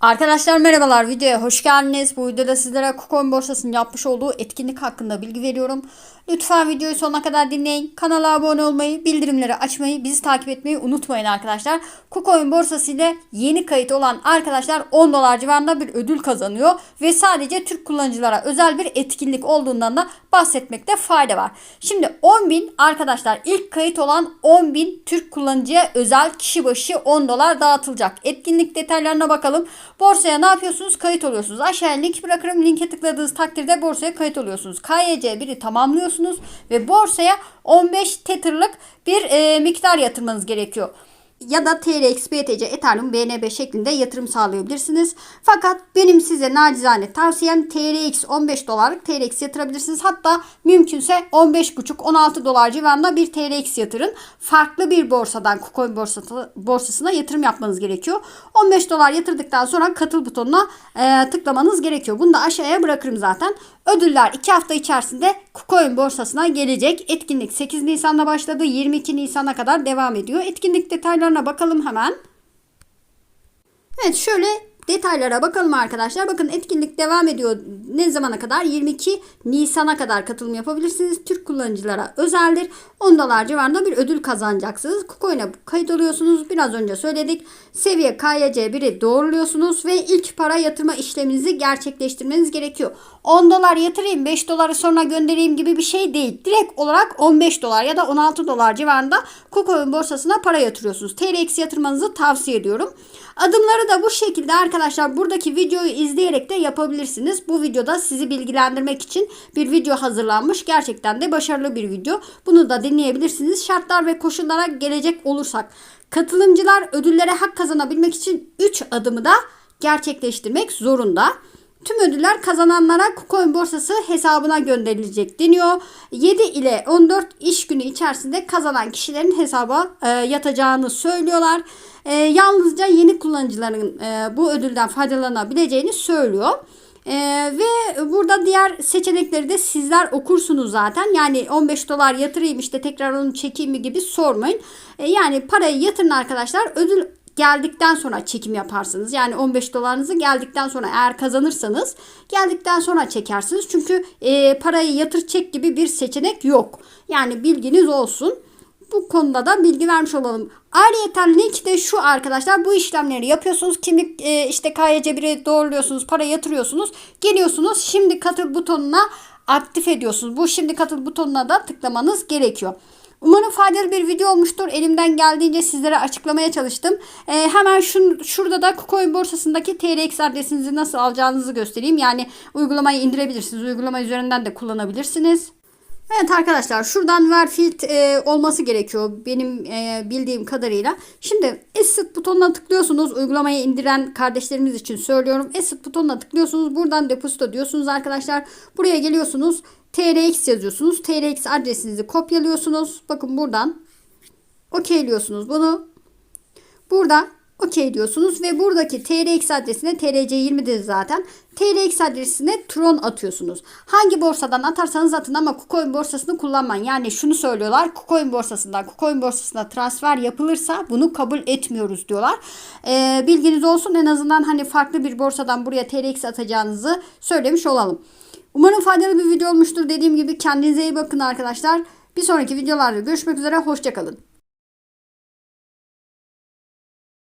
Arkadaşlar merhabalar videoya hoş geldiniz. Bu videoda sizlere KuCoin borsasının yapmış olduğu etkinlik hakkında bilgi veriyorum. Lütfen videoyu sonuna kadar dinleyin. Kanala abone olmayı, bildirimleri açmayı, bizi takip etmeyi unutmayın arkadaşlar. KuCoin borsası ile yeni kayıt olan arkadaşlar 10 dolar civarında bir ödül kazanıyor. Ve sadece Türk kullanıcılara özel bir etkinlik olduğundan da bahsetmekte fayda var. Şimdi 10.000 arkadaşlar ilk kayıt olan 10.000 Türk kullanıcıya özel kişi başı 10 dolar dağıtılacak. Etkinlik detaylarına bakalım. Borsaya ne yapıyorsunuz? Kayıt oluyorsunuz. Aşağıya link bırakırım. Linke tıkladığınız takdirde borsaya kayıt oluyorsunuz. KYC 1'i tamamlıyorsunuz ve borsaya 15 Tether'lık bir e, miktar yatırmanız gerekiyor ya da TRX, BTC, Ethereum, BNB şeklinde yatırım sağlayabilirsiniz. Fakat benim size nacizane tavsiyem TRX 15 dolarlık TRX yatırabilirsiniz. Hatta mümkünse 15,5-16 dolar civarında bir TRX yatırın. Farklı bir borsadan KuCoin borsası, borsasına yatırım yapmanız gerekiyor. 15 dolar yatırdıktan sonra katıl butonuna e, tıklamanız gerekiyor. Bunu da aşağıya bırakırım zaten. Ödüller 2 hafta içerisinde KuCoin borsasına gelecek. Etkinlik 8 Nisan'da başladı. 22 Nisan'a kadar devam ediyor. Etkinlik detaylarına bakalım hemen. Evet şöyle detaylara bakalım arkadaşlar. Bakın etkinlik devam ediyor. Ne zamana kadar? 22 Nisan'a kadar katılım yapabilirsiniz. Türk kullanıcılara özeldir. 10 dolar civarında bir ödül kazanacaksınız. KuCoin'e kayıt oluyorsunuz. Biraz önce söyledik. Seviye KYC 1'i doğruluyorsunuz ve ilk para yatırma işleminizi gerçekleştirmeniz gerekiyor. 10 dolar yatırayım 5 doları sonra göndereyim gibi bir şey değil. Direkt olarak 15 dolar ya da 16 dolar civarında KuCoin borsasına para yatırıyorsunuz. TRX yatırmanızı tavsiye ediyorum. Adımları da bu şekilde arkadaşlar buradaki videoyu izleyerek de yapabilirsiniz. Bu videoda sizi bilgilendirmek için bir video hazırlanmış. Gerçekten de başarılı bir video. Bunu da dinleyebilirsiniz. Şartlar ve koşullara gelecek olursak katılımcılar ödüllere hak kazanabilmek için 3 adımı da gerçekleştirmek zorunda. Tüm ödüller kazananlara KuCoin borsası hesabına gönderilecek deniyor. 7 ile 14 iş günü içerisinde kazanan kişilerin hesaba e, yatacağını söylüyorlar. E, yalnızca yeni kullanıcıların e, bu ödülden faydalanabileceğini söylüyor. Ee, ve burada diğer seçenekleri de sizler okursunuz zaten. Yani 15 dolar yatırayım işte tekrar onu çekeyim mi gibi sormayın. Ee, yani parayı yatırın arkadaşlar. Ödül geldikten sonra çekim yaparsınız. Yani 15 dolarınızı geldikten sonra eğer kazanırsanız geldikten sonra çekersiniz. Çünkü e, parayı yatır çek gibi bir seçenek yok. Yani bilginiz olsun. Bu konuda da bilgi vermiş olalım. Ayrıyeten link de şu arkadaşlar. Bu işlemleri yapıyorsunuz. Kimlik e, işte KYC 1'e doğruluyorsunuz. Para yatırıyorsunuz. Geliyorsunuz. Şimdi katıl butonuna aktif ediyorsunuz. Bu şimdi katıl butonuna da tıklamanız gerekiyor. Umarım faydalı bir video olmuştur. Elimden geldiğince sizlere açıklamaya çalıştım. Ee, hemen şun, şurada da KuCoin borsasındaki TRX adresinizi nasıl alacağınızı göstereyim. Yani uygulamayı indirebilirsiniz. Uygulama üzerinden de kullanabilirsiniz. Evet arkadaşlar şuradan Verfield e, olması gerekiyor benim e, bildiğim kadarıyla. Şimdi Asset butonuna tıklıyorsunuz. Uygulamayı indiren kardeşlerimiz için söylüyorum. Asset butonuna tıklıyorsunuz. Buradan depozito diyorsunuz arkadaşlar. Buraya geliyorsunuz. TRX yazıyorsunuz. TRX adresinizi kopyalıyorsunuz. Bakın buradan okeyliyorsunuz bunu. Burada okey diyorsunuz ve buradaki TRX adresine TRC20'dir zaten. TRX adresine Tron atıyorsunuz. Hangi borsadan atarsanız atın ama KuCoin borsasını kullanmayın. Yani şunu söylüyorlar. KuCoin borsasından KuCoin borsasına transfer yapılırsa bunu kabul etmiyoruz diyorlar. Ee, bilginiz olsun en azından hani farklı bir borsadan buraya TRX atacağınızı söylemiş olalım. Umarım faydalı bir video olmuştur. Dediğim gibi kendinize iyi bakın arkadaşlar. Bir sonraki videolarda görüşmek üzere. Hoşçakalın.